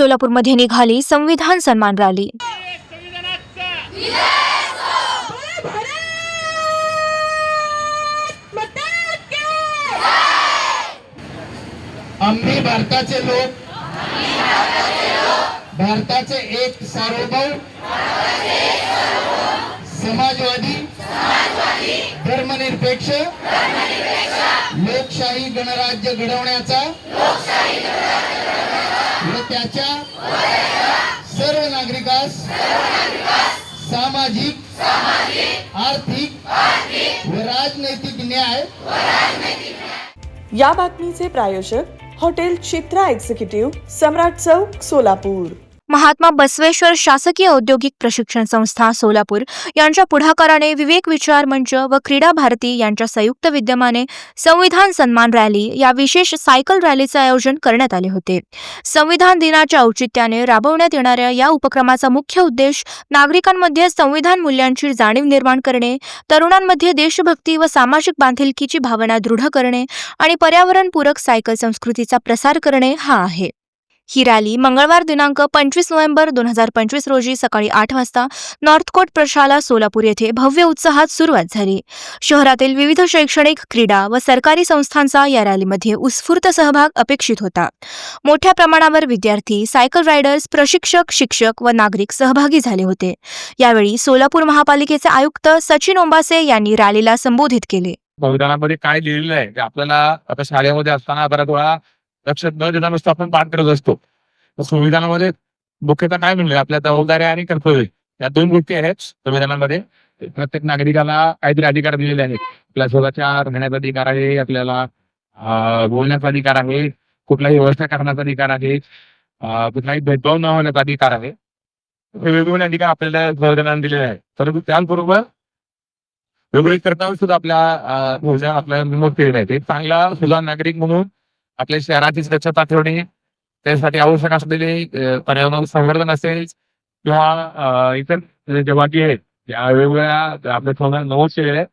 सोलापूरमध्ये निघाली संविधान सन्मान रॅली. आम्ही भारताचे लोक. भारताचे एक सार्वभौम. समाजवादी. धर्मनिरपेक्ष. लोकशाही गणराज्य घडवण्याचा. त्याच्या सर्व नागरिकास सामाजिक आर्थिक व राजनैतिक न्याय. या बातमीचे प्रायोजक हॉटेल चित्रा एक्झिक्युटिव्ह सम्राट चौक सोलापूर. महात्मा बसवेश्वर शासकीय औद्योगिक प्रशिक्षण संस्था सोलापूर यांच्या पुढाकाराने विवेक विचार मंच व क्रीडा भारती यांच्या संयुक्त विद्यमाने संविधान सन्मान रॅली या विशेष सायकल रॅलीचे आयोजन करण्यात आले होते. संविधान दिनाच्या औचित्याने राबवण्यात येणाऱ्या या उपक्रमाचा मुख्य उद्देश नागरिकांमध्ये संविधान मूल्यांची जाणीव निर्माण करणे तरुणांमध्ये देशभक्ती व सामाजिक बांधिलकीची भावना दृढ करणे आणि पर्यावरणपूरक सायकल संस्कृतीचा प्रसार करणे हा आहे. ही रॅली मंगळवार दिनांक पंचवीस नोव्हेंबर दोन हजार पंचवीस रोजी सकाळी आठ वाजता नॉर्थकोट प्रशाला सोलापूर येथे भव्य उत्साहात सुरुवात झाली. शहरातील विविध शैक्षणिक क्रीडा व सरकारी संस्थांचा या रॅलीमध्ये उत्स्फूर्त सहभाग अपेक्षित होता. मोठ्या प्रमाणावर विद्यार्थी सायकल रायडर्स प्रशिक्षक शिक्षक व नागरिक सहभागी झाले होते. यावेळी सोलापूर महापालिकेचे आयुक्त सचिन ओंबासे यांनी रॅलीला संबोधित केले. संविधानामध्ये काय लिहिलेलं आहे? ते आपल्याला आता शाळेमध्ये असताना बऱ्याच वेळा लक्षात न देता नुसतं आपण पाठ करत असतो. संविधानामध्ये मुख्यतः काय म्हणले? आपल्या जबाबदाऱ्या आणि कर्तव्य. या दोन गोष्टी आहेत संविधानामध्ये. प्रत्येक नागरिकाला काहीतरी अधिकार दिलेले आहेत. आपल्या स्वतःच्या राहण्याचा अधिकार आहे आपल्याला बोलण्याचा अधिकार आहे कुठलाही व्यवस्था करण्याचा अधिकार आहे कुठलाही भेदभाव न होण्याचा अधिकार आहे. हे वेगवेगळे अधिकार आपल्याला संविधानाने दिलेले आहेत. परंतु त्याचबरोबर वेगवेगळे कर्तव्य सुद्धा आपल्या म्हणजे आपल्याला नमूद केलेले आहे ते चांगला सुद्धा नागरिक म्हणून आपल्या शहराची स्वच्छता ठेवणे त्यासाठी आवश्यक असलेले पर्यावरण संवर्धन असेल किंवा इतर ज्या बाकी आहेत त्या वेगवेगळ्या आपल्या संविधान नमूद केलेले आहेत.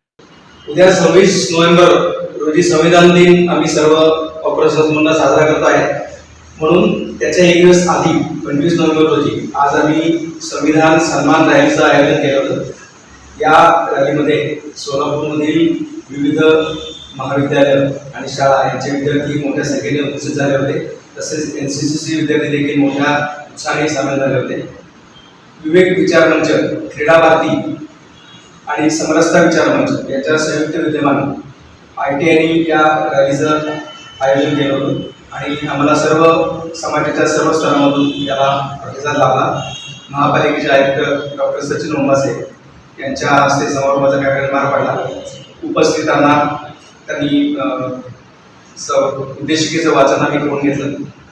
उद्या सव्वीस नोव्हेंबर रोजी संविधान दिन आम्ही सर्व ऑपरेशन म्हणून साजरा करत आहे. म्हणून त्याच्या एक दिवस आधी पंचवीस नोव्हेंबर रोजी आज आम्ही संविधान सन्मान रॅलीचं आयोजन केलं होतं. या रॅलीमध्ये सोलापूरमधील विविध महाविद्यालय आणि शाळा यांचे विद्यार्थी मोठ्या संख्येने उपस्थित झाले होते. तसेच एन सी सी विद्यार्थी देखील मोठ्या उत्साहाने सामील झाले होते. विवेक विचार मंच क्रीडा भारती आणि समरसता विचार मंच यांच्या संयुक्त विद्यमान आय टी आयने या रॅलीचं आयोजन केलं होतं. आणि आम्हाला सर्व समाजाच्या सर्व स्तरामधून याला प्रतिसाद लाभला. महापालिकेचे आयुक्त डॉक्टर सचिन ओंबासे यांच्या हस्ते समारोहाचा कार्यक्रम पार पडला. उपस्थितांना त्यांनी स उद्देशिकेचं वाचन आम्ही करून घेतलं.